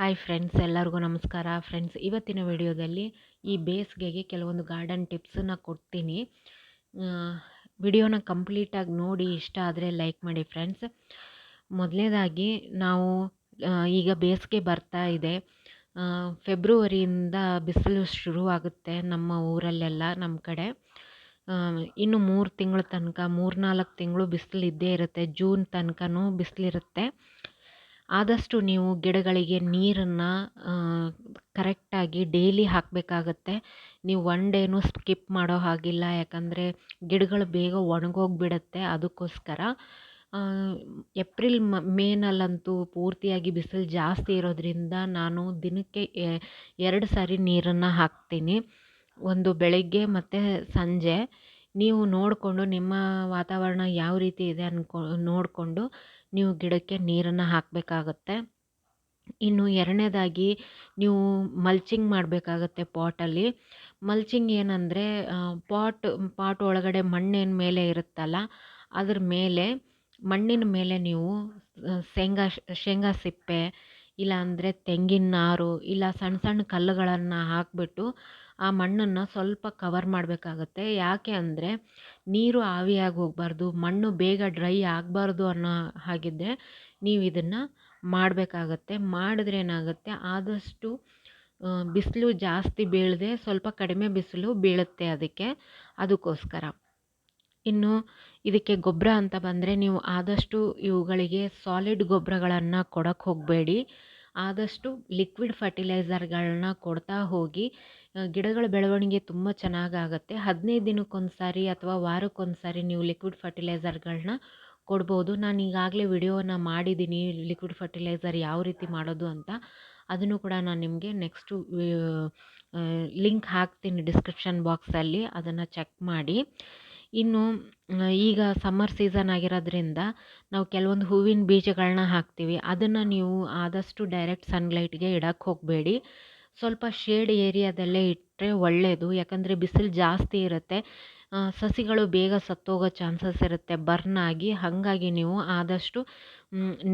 Hi friends, ಎಲ್ಲರಿಗೂ ನಮಸ್ಕಾರ. Friends, ಇವತ್ತಿನ ವಿಡಿಯೋದಲ್ಲಿ ಈ ಬೇಸಿಗೆಗೆ ಕೆಲವೊಂದು ಗಾರ್ಡನ್ ಟಿಪ್ಸನ್ನು ಕೊಡ್ತೀನಿ. ವಿಡಿಯೋನ ಕಂಪ್ಲೀಟಾಗಿ ನೋಡಿ, ಇಷ್ಟ ಆದರೆ ಲೈಕ್ ಮಾಡಿ ಫ್ರೆಂಡ್ಸ್. ಮೊದಲನೇದಾಗಿ ನಾವು ಈಗ ಬೇಸಿಗೆ ಬರ್ತಾ ಇದೆ. ಫೆಬ್ರವರಿಯಿಂದ ಬಿಸಿಲು ಶುರುವಾಗುತ್ತೆ ನಮ್ಮ ಊರಲ್ಲೆಲ್ಲ, ನಮ್ಮ ಕಡೆ. ಇನ್ನು ಮೂರು ತಿಂಗಳ ತನಕ ಮೂರು ನಾಲ್ಕು ತಿಂಗಳು ಬಿಸಿಲು ಇದ್ದೇ ಇರುತ್ತೆ. ಜೂನ್ ತನಕನೂ ಬಿಸಿಲಿರುತ್ತೆ. ಆದಷ್ಟು ನೀವು ಗಿಡಗಳಿಗೆ ನೀರನ್ನು ಕರೆಕ್ಟಾಗಿ ಡೈಲಿ ಹಾಕಬೇಕಾಗತ್ತೆ. ನೀವು ಒನ್ ಡೇನೂ ಸ್ಕಿಪ್ ಮಾಡೋ ಹಾಗಿಲ್ಲ. ಯಾಕಂದರೆ ಗಿಡಗಳು ಬೇಗ ಒಣಗೋಗ್ಬಿಡತ್ತೆ ಅದಕ್ಕೋಸ್ಕರ. ಮ, ಮೇನಲ್ಲಂತೂ ಪೂರ್ತಿಯಾಗಿ ಬಿಸಿಲು ಜಾಸ್ತಿ ಇರೋದರಿಂದ ನಾನು ದಿನಕ್ಕೆ ಎರಡು ಸಾರಿ ನೀರನ್ನು ಹಾಕ್ತೀನಿ. ಒಂದು ಬೆಳಗ್ಗೆ ಮತ್ತು ಸಂಜೆ. ನೀವು ನೋಡಿಕೊಂಡು ನಿಮ್ಮ ವಾತಾವರಣ ಯಾವ ರೀತಿ ಇದೆ ಅನ್ಕೊ, ನೋಡಿಕೊಂಡು ನೀವು ಗಿಡಕ್ಕೆ ನೀರನ್ನು ಹಾಕಬೇಕಾಗತ್ತೆ. ಇನ್ನು ಎರಡನೇದಾಗಿ ನೀವು ಮಲ್ಚಿಂಗ್ ಮಾಡಬೇಕಾಗತ್ತೆ ಪಾಟಲ್ಲಿ. ಮಲ್ಚಿಂಗ್ ಏನಂದರೆ ಪಾಟ್ ಪಾಟ್ ಒಳಗಡೆ ಮಣ್ಣಿನ ಮೇಲೆ ಇರುತ್ತಲ್ಲ, ಅದ್ರ ಮೇಲೆ ಮಣ್ಣಿನ ಮೇಲೆ ನೀವು ಶೇಂಗಾ ಶೇಂಗಾ ಸಿಪ್ಪೆ ಇಲ್ಲ ಅಂದರೆ ತೆಂಗಿನ ನಾರು, ಇಲ್ಲ ಸಣ್ಣ ಸಣ್ಣ ಕಲ್ಲುಗಳನ್ನು ಹಾಕಿಬಿಟ್ಟು ಆ ಮಣ್ಣನ್ನು ಸ್ವಲ್ಪ ಕವರ್ ಮಾಡಬೇಕಾಗತ್ತೆ. ಯಾಕೆ ಅಂದರೆ ನೀರು ಆವಿಯಾಗಿ ಹೋಗಬಾರ್ದು, ಮಣ್ಣು ಬೇಗ ಡ್ರೈ ಆಗಬಾರ್ದು ಅನ್ನೋ ಹಾಗಿದ್ದರೆ ನೀವು ಇದನ್ನು ಮಾಡಬೇಕಾಗತ್ತೆ. ಮಾಡಿದ್ರೆ ಏನಾಗುತ್ತೆ, ಆದಷ್ಟು ಬಿಸಿಲು ಜಾಸ್ತಿ ಬೀಳದೆ ಸ್ವಲ್ಪ ಕಡಿಮೆ ಬಿಸಿಲು ಬೀಳುತ್ತೆ ಅದಕ್ಕೆ. ಅದಕ್ಕೋಸ್ಕರ. ಇನ್ನು ಇದಕ್ಕೆ ಗೊಬ್ಬರ ಅಂತ ಬಂದರೆ ನೀವು ಆದಷ್ಟು ಇವುಗಳಿಗೆ ಸಾಲಿಡ್ ಗೊಬ್ಬರಗಳನ್ನು ಕೊಡೋಕ್ಕೆ ಹೋಗಬೇಡಿ. ಆದಷ್ಟು ಲಿಕ್ವಿಡ್ ಫರ್ಟಿಲೈಸರ್ಗಳನ್ನ ಕೊಡ್ತಾ ಹೋಗಿ ಗಿಡಗಳ ಬೆಳವಣಿಗೆ ತುಂಬ ಚೆನ್ನಾಗಾಗತ್ತೆ. ಹದಿನೈದು ದಿನಕ್ಕೊಂದು ಸಾರಿ ಅಥವಾ ವಾರಕ್ಕೊಂದು ಸಾರಿ ನೀವು ಲಿಕ್ವಿಡ್ ಫರ್ಟಿಲೈಸರ್ಗಳನ್ನ ಕೊಡ್ಬೋದು. ನಾನು ಈಗಾಗಲೇ ವಿಡಿಯೋನ ಮಾಡಿದ್ದೀನಿ ಲಿಕ್ವಿಡ್ ಫರ್ಟಿಲೈಸರ್ ಯಾವ ರೀತಿ ಮಾಡೋದು ಅಂತ. ಅದನ್ನು ಕೂಡ ನಾನು ನಿಮಗೆ ನೆಕ್ಸ್ಟು ಲಿಂಕ್ ಹಾಕ್ತೀನಿ ಡಿಸ್ಕ್ರಿಪ್ಷನ್ ಬಾಕ್ಸಲ್ಲಿ. ಅದನ್ನು ಚೆಕ್ ಮಾಡಿ. ಇನ್ನು ಈಗ ಸಮ್ಮರ್ ಸೀಸನ್ ಆಗಿರೋದ್ರಿಂದ ನಾವು ಕೆಲವೊಂದು ಹೂವಿನ ಬೀಜಗಳನ್ನ ಹಾಕ್ತೀವಿ. ಅದನ್ನು ನೀವು ಆದಷ್ಟು ಡೈರೆಕ್ಟ್ ಸನ್ಲೈಟ್ಗೆ ಇಡೋಕ್ಕೆ ಹೋಗಬೇಡಿ. ಸ್ವಲ್ಪ ಶೇಡ್ ಏರಿಯಾದಲ್ಲೇ ಇಟ್ಟರೆ ಒಳ್ಳೆಯದು ಯಾಕಂದರೆ ಬಿಸಿಲು ಜಾಸ್ತಿ ಇರುತ್ತೆ. ಸಸಿಗಳು ಬೇಗ ಸತ್ತೋಗೋ ಚಾನ್ಸಸ್ ಇರುತ್ತೆ. ಬರ್ನ್ ಆಗಿ, ಹಾಗಾಗಿ ನೀವು ಆದಷ್ಟು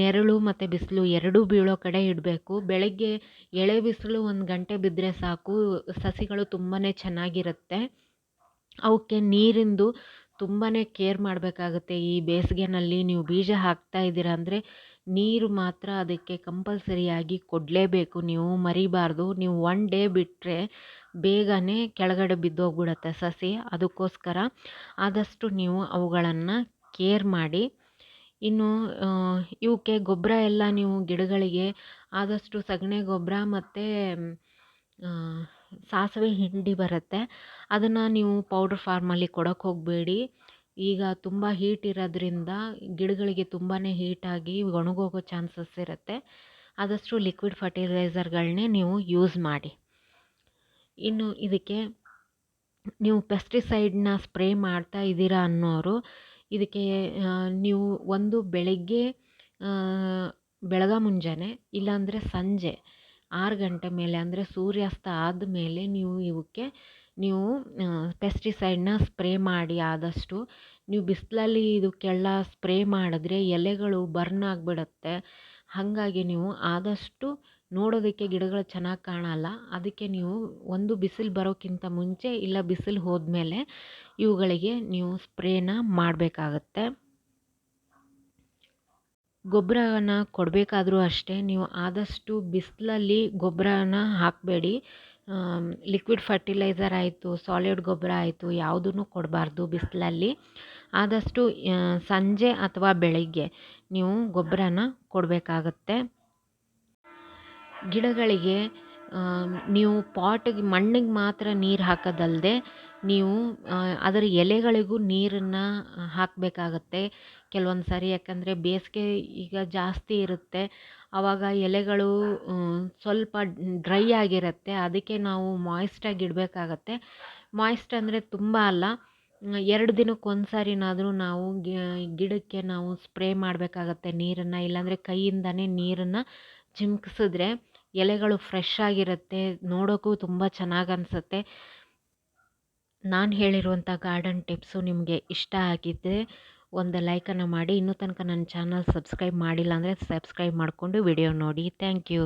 ನೆರಳು ಮತ್ತು ಬಿಸಿಲು ಎರಡೂ ಬೀಳೋ ಕಡೆ ಇಡಬೇಕು. ಬೆಳಗ್ಗೆ ಎಳೆ ಬಿಸಿಲು ಒಂದು ಗಂಟೆ ಬಿದ್ದರೆ ಸಾಕು. ಸಸಿಗಳು ತುಂಬಾ ಚೆನ್ನಾಗಿರುತ್ತೆ. ಅವಕ್ಕೆ ನೀರಿಂದು ತುಂಬಾ ಕೇರ್ ಮಾಡಬೇಕಾಗುತ್ತೆ. ಈ ಬೇಸಿಗೆನಲ್ಲಿ ನೀವು ಬೀಜ ಹಾಕ್ತಾ ಇದ್ದೀರ ಅಂದರೆ ನೀರು ಮಾತ್ರ ಅದಕ್ಕೆ ಕಂಪಲ್ಸರಿಯಾಗಿ ಕೊಡಲೇಬೇಕು. ನೀವು ಮರಿಬಾರ್ದು. ನೀವು ಒನ್ ಡೇ ಬಿಟ್ಟರೆ ಬೇಗನೆ ಕೆಳಗಡೆ ಬಿದ್ದೋಗ್ಬಿಡತ್ತೆ ಸಸಿ. ಅದಕ್ಕೋಸ್ಕರ ಆದಷ್ಟು ನೀವು ಅವುಗಳನ್ನು ಕೇರ್ ಮಾಡಿ. ಇನ್ನು ಇವಕ್ಕೆ ಗೊಬ್ಬರ ಎಲ್ಲ ನೀವು ಗಿಡಗಳಿಗೆ ಆದಷ್ಟು ಸಗಣಿ ಗೊಬ್ಬರ ಮತ್ತು ಸಾಸಿವೆ ಹಿಂಡಿ ಬರುತ್ತೆ. ಅದನ್ನು ನೀವು ಪೌಡ್ರ್ ಫಾರ್ಮಲ್ಲಿ ಕೊಡೋಕ್ಕೆ ಹೋಗಬೇಡಿ. ಈಗ ತುಂಬ ಹೀಟ್ ಇರೋದ್ರಿಂದ ಗಿಡಗಳಿಗೆ ತುಂಬಾ ಹೀಟಾಗಿ ಒಣಗೋಗೋ ಚಾನ್ಸಸ್ ಇರುತ್ತೆ. ಆದಷ್ಟು ಲಿಕ್ವಿಡ್ ಫರ್ಟಿಲೈಸರ್ಗಳನ್ನೇ ನೀವು ಯೂಸ್ ಮಾಡಿ. ಇನ್ನು ಇದಕ್ಕೆ ನೀವು ಪೆಸ್ಟಿಸೈಡ್ನ ಸ್ಪ್ರೇ ಮಾಡ್ತಾ ಇದ್ದೀರಾ ಅನ್ನೋರು, ಇದಕ್ಕೆ ನೀವು ಒಂದು ಬೆಳಗ್ಗೆ ಬೆಳಗ ಮುಂಜಾನೆ ಇಲ್ಲಾಂದರೆ ಸಂಜೆ ಆರು ಗಂಟೆ ಮೇಲೆ ಅಂದರೆ ಸೂರ್ಯಾಸ್ತ ಆದ ಮೇಲೆ ನೀವು ಇವಕ್ಕೆ ನೀವು ಪೆಸ್ಟಿಸೈಡನ್ನ ಸ್ಪ್ರೇ ಮಾಡಿ ಆದಷ್ಟು, ನೀವು ಬಿಸಿಲಲ್ಲಿ ಇದಕ್ಕೆಲ್ಲ ಸ್ಪ್ರೇ ಮಾಡಿದ್ರೆ ಎಲೆಗಳು ಬರ್ನ್ ಆಗಿಬಿಡುತ್ತೆ. ಹಾಗಾಗಿ ನೀವು ಆದಷ್ಟು ನೋಡೋದಕ್ಕೆ ಗಿಡಗಳು ಚೆನ್ನಾಗಿ ಕಾಣಲ್ಲ. ಅದಕ್ಕೆ ನೀವು ಒಂದು ಬಿಸಿಲು ಬರೋಕ್ಕಿಂತ ಮುಂಚೆ ಇಲ್ಲ ಬಿಸಿಲು ಹೋದ್ಮೇಲೆ ಇವುಗಳಿಗೆ ನೀವು ಸ್ಪ್ರೇನ ಮಾಡಬೇಕಾಗತ್ತೆ. ಗೊಬ್ಬರನ ಕೊಡಬೇಕಾದ್ರೂ ಅಷ್ಟೇ ನೀವು ಆದಷ್ಟು ಬಿಸಿಲಲ್ಲಿ ಗೊಬ್ಬರನ ಹಾಕಬೇಡಿ. ಲಿಕ್ವಿಡ್ ಫರ್ಟಿಲೈಸರ್ ಆಯಿತು ಸಾಲಿಡ್ ಗೊಬ್ಬರ ಆಯಿತು ಯಾವುದೂ ಕೊಡಬಾರ್ದು ಬಿಸಿಲಲ್ಲಿ. ಆದಷ್ಟು ಸಂಜೆ ಅಥವಾ ಬೆಳಗ್ಗೆ ನೀವು ಗೊಬ್ಬರನ ಕೊಡಬೇಕಾಗತ್ತೆ. ಗಿಡಗಳಿಗೆ ನೀವು ಪಾಟಿಗೆ, ಮಣ್ಣಿಗೆ ಮಾತ್ರ ನೀರು ಹಾಕೋದಲ್ಲದೆ ನೀವು ಅದರ ಎಲೆಗಳಿಗೂ ನೀರನ್ನು ಹಾಕಬೇಕಾಗತ್ತೆ. ಕೆಲವೊಂದು ಸಾರಿ ಯಾಕಂದರೆ ಬೇಸಿಗೆ ಈಗ ಜಾಸ್ತಿ ಇರುತ್ತೆ. ಆವಾಗ ಎಲೆಗಳು ಸ್ವಲ್ಪ ಡ್ರೈ ಆಗಿರುತ್ತೆ. ಅದಕ್ಕೆ ನಾವು ಮಾಯ್ಸ್ಟಾಗಿ ಇಡಬೇಕಾಗತ್ತೆ. ಮಾಯ್ಸ್ಟ್ ಅಂದರೆ ತುಂಬ ಅಲ್ಲ, ಎರಡು ದಿನಕ್ಕೆ ಒಂದು ಸಾರಿನಾದರೂ ನಾವು ಗಿಡಕ್ಕೆ ನಾವು ಸ್ಪ್ರೇ ಮಾಡಬೇಕಾಗತ್ತೆ ನೀರನ್ನು. ಇಲ್ಲಾಂದರೆ ಕೈಯಿಂದನೇ ನೀರನ್ನು ಚಿಮ್ಕಿಸಿದ್ರೆ ಎಲೆಗಳು ಫ್ರೆಶ್ ಆಗಿರುತ್ತೆ, ನೋಡೋಕ್ಕೂ ತುಂಬ ಚೆನ್ನಾಗಿ ಅನಿಸುತ್ತೆ. ನಾನು ಹೇಳಿರುವಂಥ ಗಾರ್ಡನ್ ಟಿಪ್ಸು ನಿಮಗೆ ಇಷ್ಟ ಆಗಿದ್ದರೆ ಒಂದು ಲೈಕನ್ನು ಮಾಡಿ. ಇನ್ನೂ ತನಕ ನನ್ನ ಚಾನಲ್ ಸಬ್ಸ್ಕ್ರೈಬ್ ಮಾಡಿಲ್ಲ ಅಂದರೆ ಸಬ್ಸ್ಕ್ರೈಬ್ ಮಾಡಿಕೊಂಡು ವಿಡಿಯೋ ನೋಡಿ. Thank you.